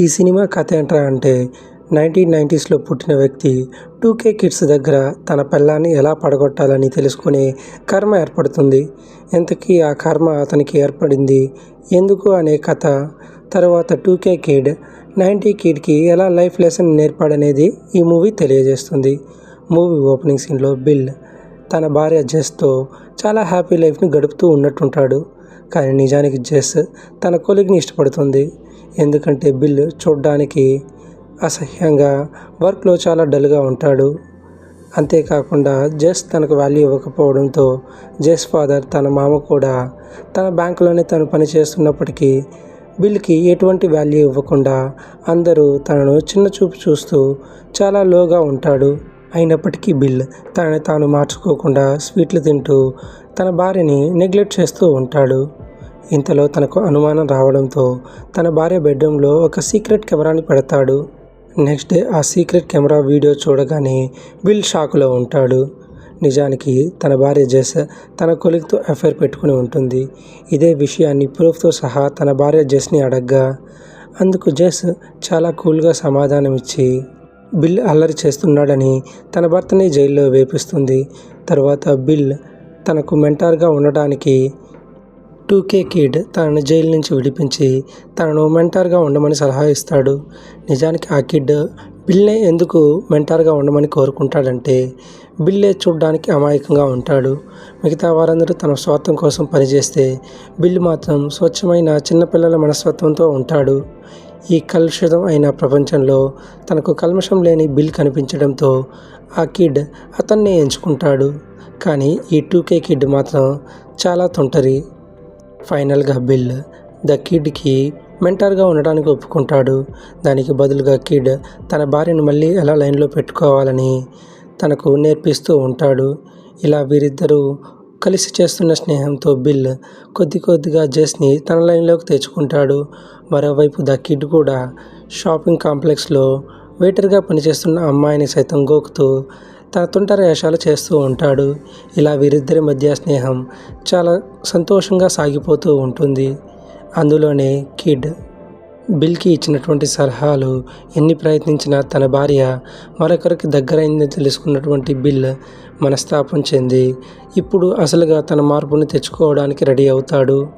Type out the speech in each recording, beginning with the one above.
ఈ సినిమా కథ ఏంట్రా అంటే నైన్టీన్ నైంటీస్లో పుట్టిన వ్యక్తి టూ కే కిడ్స్ దగ్గర తన పెళ్ళాన్ని ఎలా పడగొట్టాలని తెలుసుకునే కర్మ ఏర్పడుతుంది. ఇంతకీ ఆ కర్మ అతనికి ఏర్పడింది? ఎందుకు అనే కథ? తర్వాత టూ కే కిడ్ నైంటీ కిడ్కి ఎలా లైఫ్ లెసన్ నేర్పాడనేది ఈ మూవీ తెలియజేస్తుంది. మూవీ ఓపెనింగ్ సీన్లో బిల్ తన భార్య జెస్తో చాలా హ్యాపీ లైఫ్ని గడుపుతూ ఉన్నట్టుంటాడు. కానీ నిజానికి జెస్ తన కొలిగ్ని ఇష్టపడుతుంది. ఎందుకంటే బిల్ చూడ్డానికి అసహ్యంగా వర్క్లో చాలా డల్గా ఉంటాడు. అంతేకాకుండా జెస్ తనకు వాల్యూ ఇవ్వకపోవడంతో జెస్ ఫాదర్ తన మామ కూడా తన బ్యాంకులోనే తను పనిచేస్తున్నప్పటికీ బిల్కి ఎటువంటి వాల్యూ ఇవ్వకుండా అందరూ తనను చిన్న చూపు చూస్తూ చాలా లోగా ఉంటాడు. అయినప్పటికీ బిల్ తనని తాను మార్చుకోకుండా స్వీట్లు తింటూ తన భార్యని నెగ్లెక్ట్ చేస్తూ ఉంటాడు. ఇంతలో తనకు అనుమానం రావడంతో తన భార్య బెడ్రూమ్లో ఒక సీక్రెట్ కెమెరాని పెడతాడు. నెక్స్ట్ డే ఆ సీక్రెట్ కెమెరా వీడియో చూడగానే బిల్ షాక్లో ఉంటాడు. నిజానికి తన భార్య జెస్ తన కొలిగ్తో అఫైర్ పెట్టుకుని ఉంటుంది. ఇదే విషయాన్ని ప్రూఫ్తో సహా తన భార్య జెస్ని అడగ్గా అందుకు జెస్ చాలా కూల్గా సమాధానం ఇచ్చి బిల్ అల్లరి చేస్తున్నాడని తన భర్తని జైల్లో వేపిస్తుంది. తర్వాత బిల్ తనకు మెంటార్గా ఉండడానికి టూ కే కిడ్ తనను జైలు నుంచి విడిపించి తనను మెంటార్గా ఉండమని సలహా ఇస్తాడు. నిజానికి ఆ కిడ్ బిల్లే ఎందుకు మెంటార్గా ఉండమని కోరుకుంటాడంటే బిల్లే చూడ్డానికి అమాయకంగా ఉంటాడు. మిగతా వారందరూ తన స్వార్థం కోసం పనిచేస్తే బిల్ మాత్రం స్వచ్ఛమైన చిన్నపిల్లల మనస్తత్వంతో ఉంటాడు. ఈ కలుషితం అయిన ప్రపంచంలో తనకు కల్మషం లేని బిల్ కనిపించడంతో ఆ కిడ్ అతన్నే ఎంచుకుంటాడు. కానీ ఈ టూ కే కిడ్ మాత్రం చాలా తొంటరి ఫైనల్గా బిల్ ద కిడ్కి మెంటర్గా ఉండడానికి ఒప్పుకుంటాడు. దానికి బదులుగా కిడ్ తన భార్యను మళ్ళీ ఎలా లైన్లో పెట్టుకోవాలని తనకు నేర్పిస్తూ ఉంటాడు. ఇలా వీరిద్దరూ కలిసి చేస్తున్న స్నేహంతో బిల్ కొద్ది కొద్దిగా జెస్ని తన లైన్లోకి తెచ్చుకుంటాడు. మరోవైపు ద కిడ్ కూడా షాపింగ్ కాంప్లెక్స్లో వెయిటర్గా పనిచేస్తున్న అమ్మాయిని సైతం గోకుతూ తన వేషాలు చేస్తూ ఉంటాడు. ఇలా వీరిద్దరి మధ్య స్నేహం చాలా సంతోషంగా సాగిపోతూ ఉంటుంది. అందులోనే కిడ్ బిల్కి ఇచ్చినటువంటి సలహాలు ఎన్ని ప్రయత్నించినా తన భార్య మరొకరికి దగ్గరైందని తెలుసుకున్నటువంటి బిల్ మనస్తాపం చెంది ఇప్పుడు అసలుగా తన మార్పుని తెచ్చుకోవడానికి రెడీ అవుతాడు.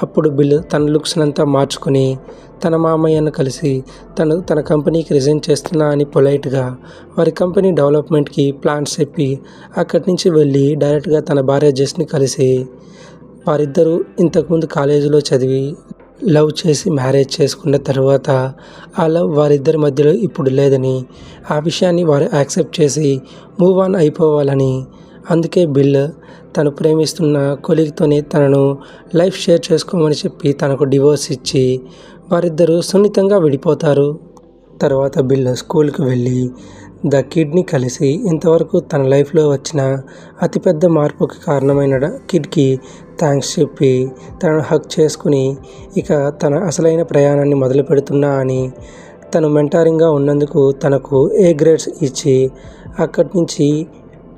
అప్పుడు బిల్ తన లుక్స్నంతా మార్చుకుని మార్చుకొని తన మామయ్యను కలిసి తను తన కంపెనీకి రిజైన్ చేస్తున్నా అని పొలైట్గా వారి కంపెనీ డెవలప్మెంట్కి ప్లాన్స్ చెప్పి అక్కడి నుంచి వెళ్ళి డైరెక్ట్గా తన భార్య జెస్ని కలిసి వారిద్దరూ ఇంతకుముందు కాలేజీలో చదివి లవ్ చేసి మ్యారేజ్ చేసుకున్న తర్వాత ఆ లవ్ వారిద్దరి మధ్యలో ఇప్పుడు లేదని ఆ విషయాన్ని వారు యాక్సెప్ట్ చేసి మూవ్ ఆన్ అయిపోవాలని అందుకే బిల్ తను ప్రేమిస్తున్న కొలిగ్తోనే తనను లైఫ్ షేర్ చేసుకోమని చెప్పి తనకు డివోర్స్ ఇచ్చి వారిద్దరూ సున్నితంగా విడిపోతారు. తర్వాత బిల్ స్కూల్కి వెళ్ళి ద కిడ్ని కలిసి ఇంతవరకు తన లైఫ్లో వచ్చిన అతిపెద్ద మార్పుకి కారణమైన కిడ్కి థ్యాంక్స్ చెప్పి తనను హక్ చేసుకుని ఇక తన అసలైన ప్రయాణాన్ని మొదలు పెడుతున్నా అని తను మెంటారింగ్గా ఉన్నందుకు తనకు ఏ గ్రేడ్స్ ఇచ్చి అక్కడి నుంచి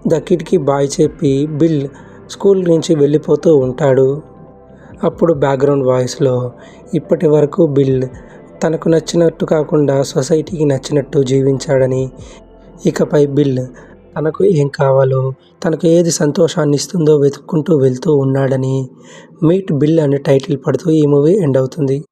ద కిడ్కి బాయ్ చెప్పి బిల్ స్కూల్ నుంచి వెళ్ళిపోతూ ఉంటాడు. అప్పుడు బ్యాక్గ్రౌండ్ వాయిస్లో ఇప్పటి వరకు బిల్ తనకు నచ్చినట్టు కాకుండా సొసైటీకి నచ్చినట్టు జీవించాడని. ఇకపై బిల్ తనకు ఏం కావాలో తనకు ఏది సంతోషాన్ని ఇస్తుందో వెతుక్కుంటూ వెళ్తూ ఉన్నాడని. మీట్ బిల్ అనే టైటిల్ పడుతూ ఈ మూవీ ఎండ్ అవుతుంది.